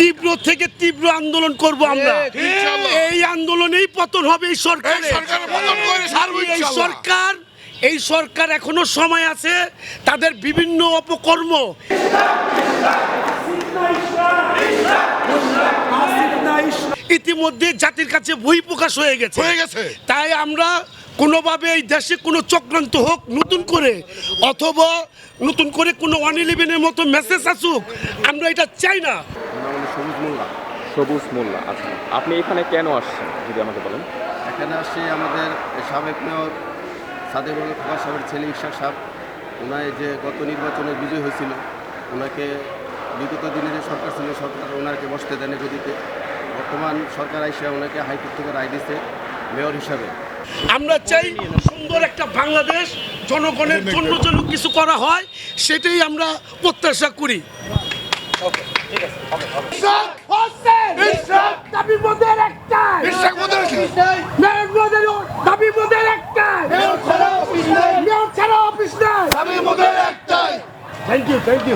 তীব্র থেকে তীব্র আন্দোলন করব আমরা। এই আন্দোলনেই পতন হবে এই সরকার। এই। সরকার এই সরকার এখনও সময় আছে তাদের বিভিন্ন অপকর্ম। ইতিমধ্যে জাতির কাছে বই প্রকাশ হয়ে গেছে। হয়ে গেছে। তাই আমরা কোনোভাবে এই দেশে কোনো চক্রান্ত হোক নতুন করে অথবা নতুন করে কোনো ওয়ান ইলেভেনের মতো মেসেজ আসুক আমরা এটা চাই না। সবুজ মোল্লা। সবুজ মোল্লা আচ্ছা। আপনি এখানে কেন আসছেন যদি আমাকে বলেন? এখানে আসছে আমাদের সাবেক মেয়র সাদেকুল খোকা সাহেবের ছেলে ইশাক সাহেব। ওনায় যে গত নির্বাচনে বিজয় হয়েছিল ওনাকে বিগত দিনে যে সরকার ছিল সরকার ওনাকে বসতে দেন গদিতে। বর্তমান সরকার এসে ওনাকে হাইকোর্ট থেকে রায় দিছে মেয়র হিসাবে। আমরা চাই সুন্দর একটা বাংলাদেশ জনগণের জন্য যেন কিছু করা হয় সেটাই আমরা প্রত্যাশা করি। দাবি মোদের একটাই বিশ্বাস মোদের মেয়র মোদের দাবি মোদের মেয়র ছাড়া অফিস নাই আমি মোদের একটাই থ্যাংক ইউ থ্যাংক ইউ